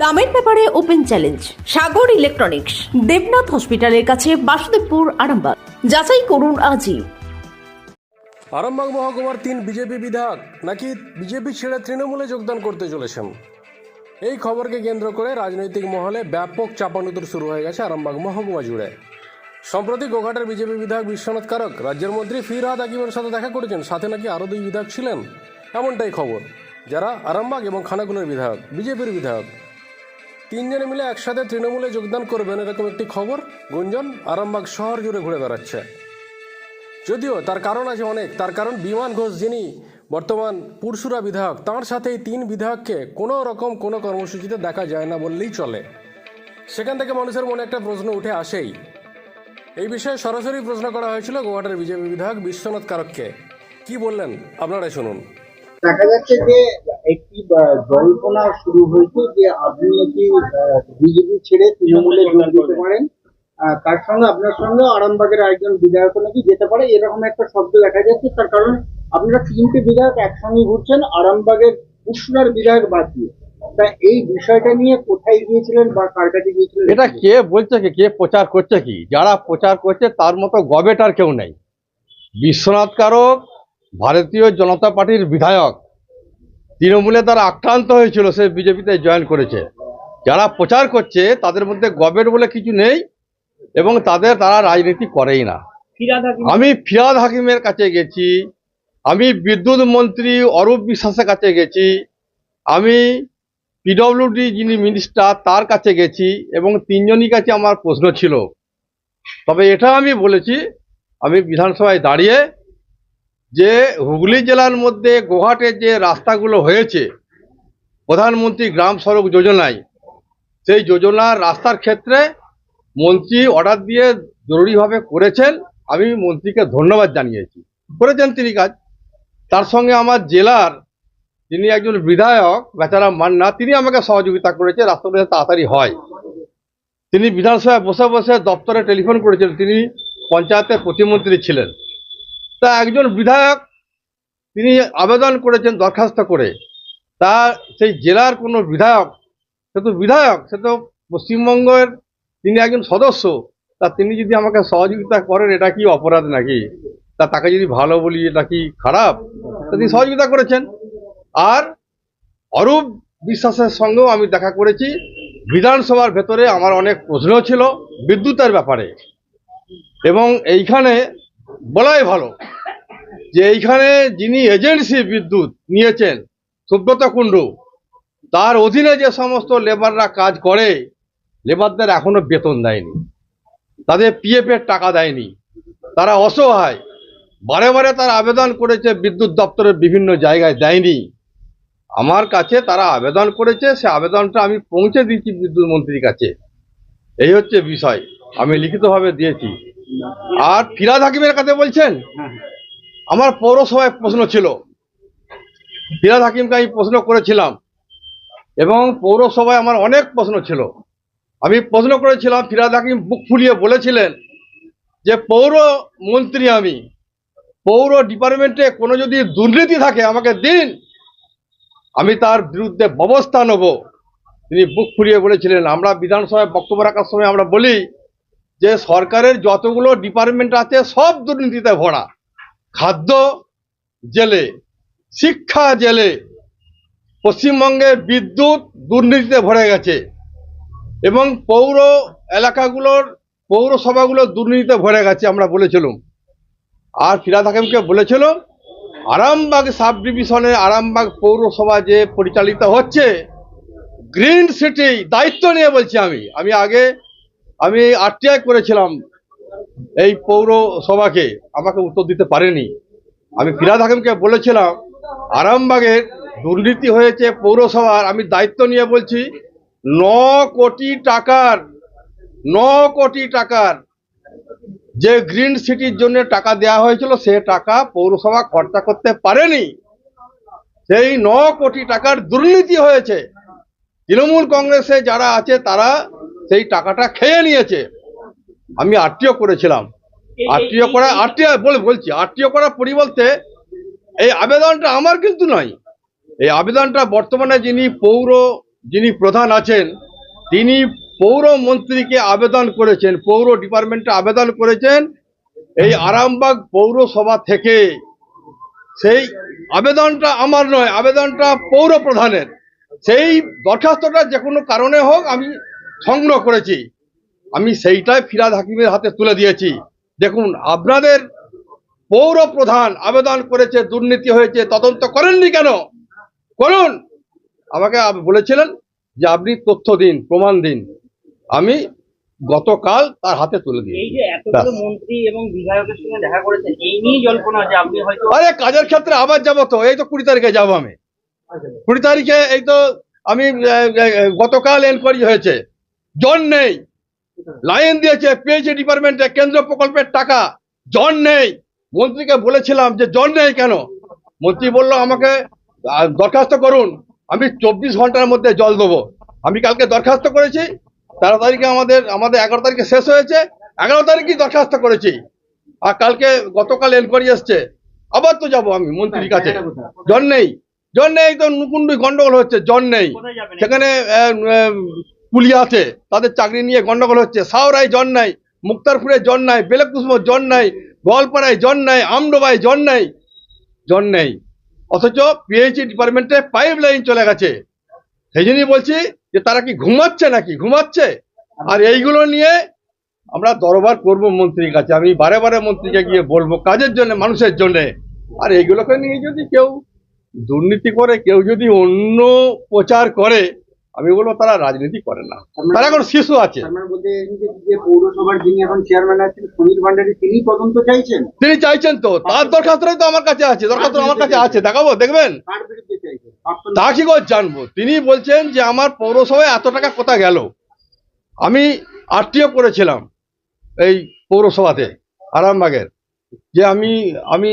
দামের ব্যাপারে open challenge, Sagar electronics, Debnath হসপিটালের কাছে বাসুদেবপুর, আরামবাগ। যাচাই করুন আজই। আরামবাগ মহকুমার তিন বিজেপি বিধায়ক নাকি বিজেপি ছেড়ে তৃণমূলে যোগদান করতে চলেছেন? এই খবরকে কেন্দ্র করে রাজনৈতিক মহলে ব্যাপক চাপানুতর শুরু হয়ে গেছে আরামবাগ মহকুমা জুড়ে। সম্প্রতি গোঘাটের বিজেপি বিধায়ক বিশ্বনাথ কারক, রাজ্যের মন্ত্রী ফিরহাদ আকিবের সাথে দেখা করেছেন, সাথে নাকি আরও দুই বিধায়ক ছিলেন। এমনটাই খবর, যারা আরামবাগ এবং খানাকুলের বিধায়ক, বিজেপির বিধায়ক। তিনজনে মিলে একসাথে তৃণমূলে যোগদান করবেন এরকম একটি খবর গুঞ্জন আরামবাগ শহর জুড়ে ঘুরে বেড়াচ্ছে। যদিও তার কারণ আছে অনেক। তার কারণ বিমান ঘোষ, যিনি বর্তমান পুরসুরা বিধায়ক, তার সাথে এই তিন বিধায়ককে কোনো রকম কোনো কর্মসূচিতে দেখা যায় না বললেই চলে। সেখান থেকে মানুষের মনে একটা প্রশ্ন উঠে আসেই। এই বিষয়ে সরাসরি প্রশ্ন করা হয়েছিল গোয়াহাটের বিজেপি বিধায়ক বিশ্বনাথ কারককে। কি বললেন? আপনারা শুনুন। দেখা যাচ্ছে যে একটি জল্পনা শুরু হয়েছে যে আপনি একটি বিজেপি ছেড়ে তৃণমূলে যোগ দিতে পারেন। তার সঙ্গে আপনার সঙ্গে আরামবাগের একজন বিধায়ক নাকি যেতে পারে এরকম একটা শব্দ দেখা যাচ্ছে। তার কারণ আপনারা তিনটে বিধায়ক একসঙ্গে ঘুরছেন আরামবাগের উসনার বিধায়ক বাদ দিয়ে। তা এই বিষয়টা নিয়ে কোথায় গিয়েছিলেন বা কার কাছে গিয়েছিলেন? এটা কে বলছে কি কে প্রচার করছে কি? যারা প্রচার করছে তার মতো গবেটার কেউ নেই। বিশ্বনাথ কারক ভারতীয় জনতা পার্টির বিধায়ক তৃণমূলে তারা আক্রান্ত হয়েছিল সে বিজেপিতে জয়েন করেছে। যারা প্রচার করছে তাদের মধ্যে গবেট বলে কিছু নেই এবং তাদের তারা রাজনীতি করেই না। আমি ফিরাদ হাকিমের কাছে গেছি আমি বিদ্যুৎ মন্ত্রী অরূপ বিশ্বাসের কাছে গেছি আমি পিডব্লিউডি যিনি মিনিস্টার তার কাছে গেছি এবং তিনজনই কাছে আমার প্রশ্ন ছিল। তবে এটা আমি বলেছি আমি বিধানসভায় দাঁড়িয়ে যে হুগলি জেলার মধ্যে গোহাটের যে রাস্তাগুলো হয়েছে, প্রধানমন্ত্রী গ্রাম সড়ক যোজনায়, সেই যোজনার রাস্তার ক্ষেত্রে মন্ত্রী অর্ডার দিয়ে জরুরিভাবে করেছেন। আমি মন্ত্রীকে ধন্যবাদ জানিয়েছি। করেছেন তিনি কাজ। তার সঙ্গে আমার জেলার যিনি একজন বিধায়ক বেচারা মান্না, তিনি আমাকে সহযোগিতা করেছে। রাস্তাগুলো তাড়াতাড়ি হয়। তিনি বিধানসভায় বসে বসে দপ্তরে টেলিফোন করেছিলেন। তিনি পঞ্চায়েতের প্রতিমন্ত্রী ছিলেন। তা একজন বিধায়ক তিনি আবেদন করেছেন দরখাস্ত করে। তা সেই জেলার কোনো বিধায়ক, সে তো বিধায়ক, সে তো পশ্চিমবঙ্গের তিনি একজন সদস্য, তা তিনি যদি আমাকে সহযোগিতা করেন, এটা কি অপরাধ নাকি? তা তাকে যদি ভালো বলি, এটা কি খারাপ? তা তিনি সহযোগিতা করেছেন। আর অরূপ বিশ্বাসের সঙ্গেও আমি দেখা করেছি। বিধানসভার ভেতরে আমার অনেক প্রশ্ন ছিল, বিদ্যুতের ব্যাপারে। এবং এইখানে বলাই ভালো। যে এইখানে যিনি এজেন্সি বিদ্যুৎ নিয়েছেন, সুব্রত কুণ্ডু, তার অধীনে যে সমস্ত লেবাররা কাজ করে লেবারদের এখনও বেতন দেয়নি। তাদের পিএফ এর টাকা দেয়নি। তারা অসহায়। বারে বারে তারা আবেদন করেছে, বিদ্যুৎ দপ্তরের বিভিন্ন জায়গায় দেয়নি। আমার কাছে তারা আবেদন করেছে, সে আবেদনটা আমি পৌঁছে দিয়েছি বিদ্যুৎ মন্ত্রীর কাছে। এই হচ্ছে বিষয়। আমি লিখিতভাবে দিয়েছি। আর ফিরাদ হাকিমের কাছে বলছেন আমার পৌরসভায় প্রশ্ন ছিল। ফিরাদ হাকিমকে আমি প্রশ্ন করেছিলাম এবং পৌরসভায় আমার অনেক প্রশ্ন ছিল। আমি প্রশ্ন করেছিলাম ফিরাদ হাকিম বুক ফুলিয়ে বলেছিলেন যে পৌর মন্ত্রী আমি পৌর ডিপার্টমেন্টে কোনো যদি দুর্নীতি থাকে আমাকে দিন আমি তার বিরুদ্ধে ব্যবস্থা নেব। তিনি বুক ফুলিয়ে বলেছিলেন। আমরা বিধানসভায় বক্তব্য রাখার সময় আমরা বলি যে সরকারের যতগুলো ডিপার্টমেন্ট আছে, সব দুর্নীতিতে ভরা। খাদ্য জেলে, শিক্ষা জেলে পশ্চিমবঙ্গের বিদ্যুৎ দুর্নীতিতে ভরে গেছে এবং পৌর এলাকাগুলোর, পৌরসভাগুলো দুর্নীতিতে ভরে গেছে আমরা বলেছিলাম। আর ফিরাদ হাকিমকে বলেছিল, আরামবাগ সাব ডিভিশনে আরামবাগ পৌরসভা যে পরিচালিত হচ্ছে, গ্রিন সিটি দায়িত্ব নিয়ে বলছি আমি। আমি আগে আমি আরটিআই করেছিলাম এই পৌরসভাকে আমাকে উত্তর দিতে পারেনি। আমি ফিরাদ হাকিমকে বলেছিলাম, আরামবাগের দুর্নীতি হয়েছে পৌরসভার, আমি দায়িত্ব নিয়ে বলছি, ন কোটি টাকার, ন কোটি টাকার যে গ্রিন সিটির জন্য টাকা দেওয়া হয়েছিল, সে টাকা পৌরসভা খরচা করতে পারেনি। সেই ন কোটি টাকার দুর্নীতি হয়েছে। তৃণমূল কংগ্রেসে যারা আছে, তারা সেই টাকাটা খেয়ে নিয়েছে। আমি আরটিও করেছিলাম। আরটিও করা আরটিও বলে বলছি আরটিও করার পরিবর্তে এই আবেদনটা আমার কিন্তু নয়। এই আবেদনটা বর্তমানে যিনি পৌর যিনি প্রধান আছেন তিনি পৌর মন্ত্রীকে আবেদন করেছেন পৌর ডিপার্টমেন্টে আবেদন করেছেন। এই আরামবাগ পৌরসভা থেকে সেই আবেদনটা আমার নয় আবেদনটা পৌর প্রধানের। সেই দরখাস্তটা যে কোনো কারণে হোক আমি সংগ্রহ করেছি। আমি সেইটাই ফিরাদ হাকিমের হাতে তুলে দিয়েছি। দেখুন আপনাদের পৌর প্রধান আবেদন করেছে দুর্নীতি হয়েছে তদন্ত করেননি কেন? করুন আমাকে বলেছিলেন যে আপনি তথ্য দিন প্রমাণ দিন। আমি গতকাল তার হাতে তুলে হয়তো আরে কাজের ক্ষেত্রে আবার যাব তো এই তো কুড়ি তারিখে যাব আমি। কুড়ি তারিখে এই তো আমি গতকাল এনকোয়ারি হয়েছে। জন নেই। লাইন দিয়েছে পিএইচডি ডিপার্টমেন্টে কেন্দ্র প্রকল্পের টাকা জন নেই। মন্ত্রীকে বলেছিলাম যে জন নেই কেন? মন্ত্রী বলল আমাকে দরখাস্ত করুন। আমি চব্বিশ ঘণ্টার মধ্যে জল দেবো। আমি কালকে দরখাস্ত করেছি। তেরো তারিখে আমাদের আমাদের এগারো তারিখে শেষ হয়েছে। এগারো তারিখেই দরখাস্ত করেছি। আর কালকে গতকাল এনকোয়ারি এসছে। আবার তো যাব আমি মন্ত্রীর কাছে। জন নেই। জন নেই তো নুকুন্ডি গন্ডগোল হচ্ছে। জন নেই। সেখানে পুলি আছে, তাদের চাকরি নিয়ে গন্ডগোল হচ্ছে। সাওরাই জন নাই মুক্তারপুরে জন নাই, বেলেকুসুম জন নাই, গোয়ালপাড়ায় জন নাই, আমডোবায় জন নাই, জন নেই। অথচ পিএইচডি ডিপার্টমেন্টে পাইপ লাইন চলে গেছে। সেই জন্যই বলছি যে, তারা কি ঘুমাচ্ছে নাকি? ঘুমাচ্ছে? আর এইগুলো নিয়ে আমরা দরবার করব মন্ত্রীর কাছে। আমি বারে বারে মন্ত্রীকে গিয়ে বলব, কাজের জন্য, মানুষের জন্য। আর এইগুলোকে নিয়ে যদি কেউ দুর্নীতি করে, কেউ যদি অন্য প্রচার করে আমি বলব তারা রাজনীতি করে না। তারা এখন শিশু আছে। মানে পৌরসভার যিনি এখন চেয়ারম্যান আছেন সুনীল ভান্ডারী তিনি তদন্ত চাইছেন? তিনি চাইছেন তো। তার দরখাস্তটাই তো আমার কাছে আছে। দরখাস্ত আমার কাছে আছে। দেখাবো দেখবেন? তা কি করে জানব? তিনি বলছেন যে আমার পৌরসভায় এত টাকা কোথা গেল? আমি আরটিও করেছিলাম এই পৌরসভাতে আরামবাগের। যে আমি আমি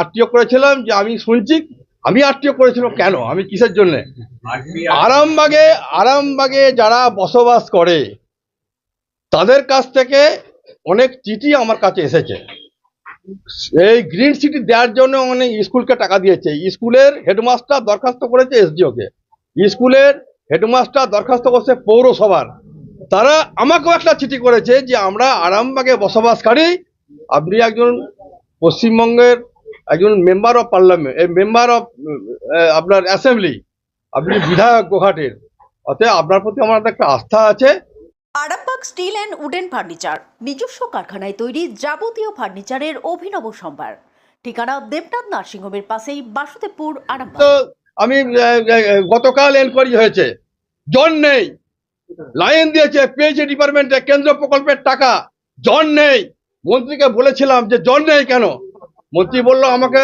আরটিও করেছিলাম যে আমি শুনছি আমি আরটিও করেছিলাম কেন? আমি কিসের জন্য? আরামবাগে আরামবাগে যারা বসবাস করে, তাদের কাছ থেকে অনেক চিঠি আমার কাছে এসেছে। এই গ্রিন সিটি দেওয়ার জন্য অনেক স্কুলকে টাকা দিয়েছে। স্কুলের হেডমাস্টার দরখাস্ত করেছে এসডিওকে। স্কুলের হেডমাস্টার দরখাস্ত করছে পৌরসভার। তারা আমাকেও একটা চিঠি করেছে যে আমরা আরামবাগে বসবাসকারী। আপনি একজন পশ্চিমবঙ্গের একজন member of parliament member of আপনার অ্যাসেম্বলি আপনি বিধায়ক গোঘাটের অতএব আপনার প্রতি আমার একটা আস্থা আছে। Arambagh steel and wooden furniture নিজস্ব কারখানায় তৈরি যাবতীয় ফার্নিচারের অভিনব সম্ভার। ঠিকানা দেবনাথ নার্সিংহোমের পাশেই বাসুদেবপুর আরামবাগ। আমি গতকাল এনকোয়ারি হয়েছে। জন নেই। লাইন দিয়েছে পিএইচডি ডিপার্টমেন্টে কেন্দ্র প্রকল্পের টাকা। জন নেই। মন্ত্রীকে বলেছিলাম যে জন নেই কেন? মন্ত্রী বলল আমাকে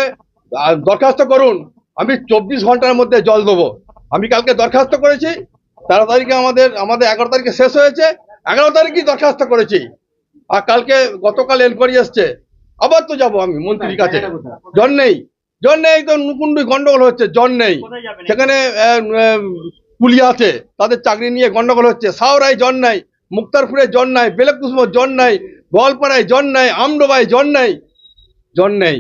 দরখাস্ত করুন। আমি চব্বিশ ঘণ্টার মধ্যে জল দেবো। আমি কালকে দরখাস্ত করেছি। তেরো তারিখে আমাদের আমাদের এগারো তারিখে শেষ হয়েছে। এগারো তারিখেই দরখাস্ত করেছি। আর কালকে গতকাল এনকোয়ারি এসছে। আবার তো যাব আমি মন্ত্রীর কাছে। জন নেই। জন নেই তো নুকুন্ডি গন্ডগোল হচ্ছে জন নেই। সেখানে পুলি আছে। তাদের চাকরি নিয়ে গন্ডগোল হচ্ছে। সাওরাই জন নাই মুক্তারপুরে জন নাই বেলেকুসুম জন নাই গোয়ালপাড়ায় জন নাই আমডোবায় জন নাই। জন নেই।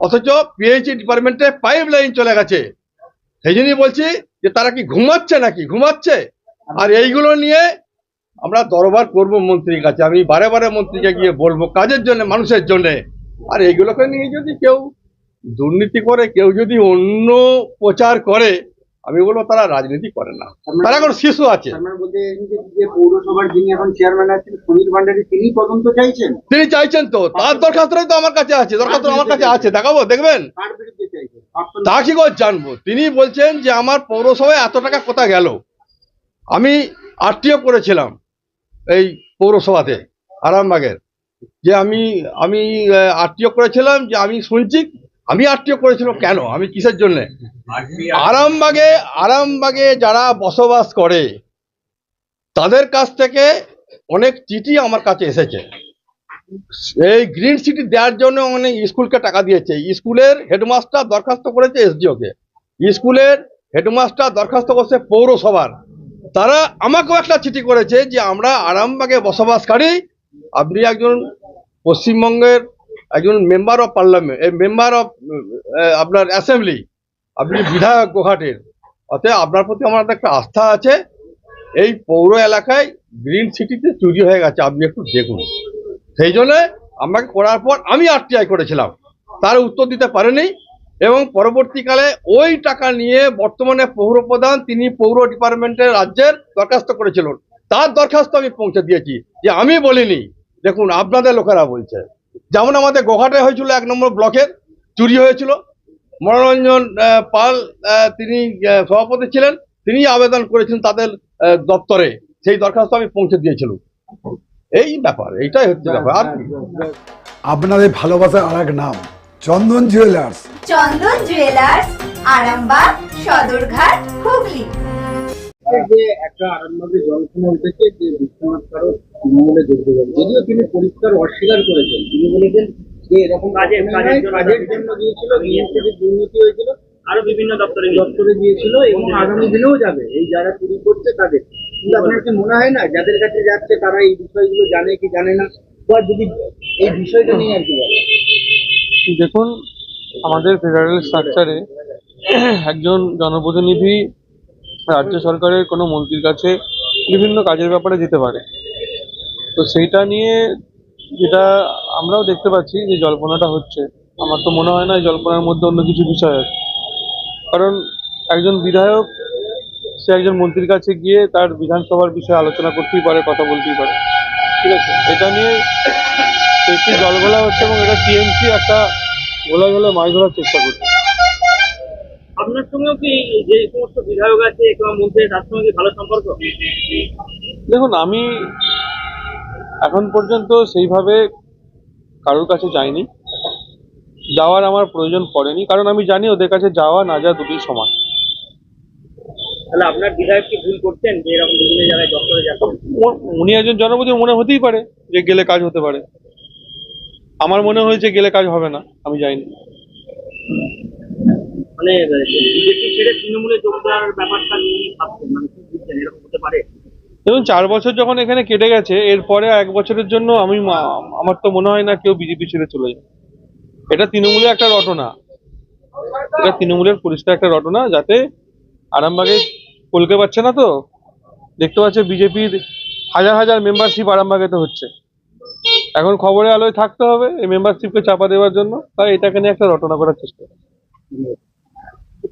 অথচ পিএইচডি ডিপার্টমেন্টে পাইপ লাইন চলে গেছে। সেই জন্যই বলছি যে তারা কি ঘুমাচ্ছে নাকি? ঘুমাচ্ছে? আর এইগুলো নিয়ে আমরা দরবার করব মন্ত্রীর কাছে। আমি বারে বারে মন্ত্রীকে গিয়ে বলব কাজের জন্য, মানুষের জন্য। আর এইগুলোকে নিয়ে যদি কেউ দুর্নীতি করে, কেউ যদি অন্য প্রচার করে আমি বলব তারা রাজনীতি করে না। তারা এখন শিশু আছে। মানে পৌরসভার যিনি এখন চেয়ারম্যান আছেন সুনীল ভান্ডারী তিনি তদন্ত চাইছেন? তিনি চাইছেন তো। তার দরখাস্তটাই তো আমার কাছে আছে। দরখাস্ত আমার কাছে আছে। দেখাবো দেখবেন? তা কি করে জানব? তিনি বলছেন যে আমার পৌরসভায় এত টাকা কোথা গেল? আমি আরটিও করেছিলাম এই পৌরসভাতে আরামবাগের। যে আমি আমি আরটিও করেছিলাম যে আমি শুনছি আমি আরটিও করেছিলাম কেন? আমি কিসের জন্য? আরামবাগে আরামবাগে যারা বসবাস করে, তাদের কাছ থেকে অনেক চিঠি আমার কাছে এসেছে। এই গ্রিন সিটি দেওয়ার জন্য অনেক স্কুলকে টাকা দিয়েছে। স্কুলের হেডমাস্টার দরখাস্ত করেছে এসডিওকে। স্কুলের হেডমাস্টার দরখাস্ত করছে পৌরসভার। তারা আমাকেও একটা চিঠি করেছে যে আমরা আরামবাগে বসবাসকারী। আপনি একজন পশ্চিমবঙ্গের একজন member of parliament member of আপনার অ্যাসেম্বলি আপনি বিধায়ক গোঘাটের। অতএব আপনার প্রতি আমার একটা আস্থা আছে, এই পৌর এলাকায় গ্রিন সিটিতে চুরি হয়ে গেছে, আপনি একটু দেখুন। সেই জন্য আমাকে করার পর আমি আরটিআই করেছিলাম। তার উত্তর দিতে পারেনি এবং পরবর্তীকালে ওই টাকা নিয়ে বর্তমানে পৌর প্রধান, তিনি পৌর ডিপার্টমেন্টের রাজ্যের দরখাস্ত করেছিলেন। তার দরখাস্ত আমি পৌঁছে দিয়েছি। যে আমি বলিনি, দেখুন আপনাদের লোকেরা বলছে। যেমন আমাদের গোঘাটে হয়েছিল এক নম্বর ব্লকের চুরি হয়েছিল। মনোরঞ্জন পাল তিনি সভাপতি ছিলেন তিনি আবেদন করেছিলেন তাদের দপ্তরে। সেই দরখাস্ত আমি পৌঁছে দিয়েছিলাম। এই ব্যাপার এইটাই হচ্ছে ব্যাপার। আর আপনাদের ভালোবাসার আর এক নাম চন্দন জুয়েলার্স চন্দন জুয়েলার্স আরামবাগ সদরঘাট হুগলি। যে একটা আরামবাগে জল্পনা উঠেছে যে বিশ্বনাথ কারক তৃণমূলে যোগ দেবেন যদিও তিনি পরিষ্কার অস্বীকার করেছেন। তিনি বলেছেন যে এরকম কাজের- জন্য কাজের জন্য গিয়েছিল দুর্নীতি হয়েছিল আরও বিভিন্ন দপ্তরে দপ্তরে গিয়েছিল এবং আগামী দিনেও যাবে। এই যারা চুরি করছে তাদের। কিন্তু আপনার কি মনে হয় না যাদের কাছে যাচ্ছে তারা এই বিষয়গুলো জানে কি জানে না? বা যদি এই বিষয়টা নিয়ে আর কি বলে? দেখুন আমাদের ফেডারেল স্ট্রাকচারে একজন জনপ্রতিনিধি রাজ্য সরকারের কোনো মন্ত্রীর কাছে বিভিন্ন কাজের ব্যাপারে যেতে পারে। তো সেইটা নিয়ে যেটা আমরাও দেখতে পাচ্ছি যে জল্পনাটা হচ্ছে। আমার তো মনে হয় না এই জল্পনার মধ্যে অন্য কিছু বিষয় আছে। কারণ একজন বিধায়ক, সে একজন মন্ত্রীর কাছে গিয়ে তার বিধানসভার বিষয়ে আলোচনা করতেই পারে, কথা বলতেই পারে। ঠিক আছে? এটা নিয়ে একটি জলগোলা হচ্ছে এবং এটা টিএমসি একটা গোলা গোলা মাছ ধরার চেষ্টা করছে। আপনার সঙ্গেও কি যে সমস্ত বিধায়ক আছে কিংবা মন্ত্রী তার সঙ্গে কি ভালো সম্পর্ক? দেখুন আমি এখন পর্যন্ত সেইভাবে কারোর কাছে যাইনি। যাওয়ার আমার প্রয়োজন পড়েনি কারণ আমি জানি ওদের কাছে যাওয়া না যাওয়া দুটোই সমান। তাহলে আপনার বিধায়ক কি ভুল করছেন যে এরকম বিভিন্ন জায়গায় দপ্তরে যাচ্ছেন উনি একজন জনপ্রতি মনে হতেই পারে যে গেলে কাজ হতে পারে। আমার মনে হয়েছে গেলে কাজ হবে না আমি যাইনি। মানে বিজেপি ছেড়ে তৃণমূলে যোগ দেওয়ার ব্যাপারটা কি ভাবছেন? মানে কি বুঝছেন? এরকম হতে পারে? দেখুন, চার বছর যখন এখানে কেটে গেছে, এরপরে এক বছরের জন্য আমি আমার তো মনে হয় না কেউ বিজেপি ছেড়ে চলে যায় এটা তৃণমূলের একটা রটনা। এটা তৃণমূলের পরিষ্কার একটা রটনা, যাতে আরামবাগে কলকে পাচ্ছে না তো। দেখতে পাচ্ছে বিজেপির হাজার হাজার মেম্বারশিপ আরামবাগেতে হচ্ছে। এখন খবরে আলোয় থাকতে হবে, এই মেম্বারশিপকে চাপা দেওয়ার জন্য, তাই এটাকে নিয়ে একটা রটনা করার চেষ্টা।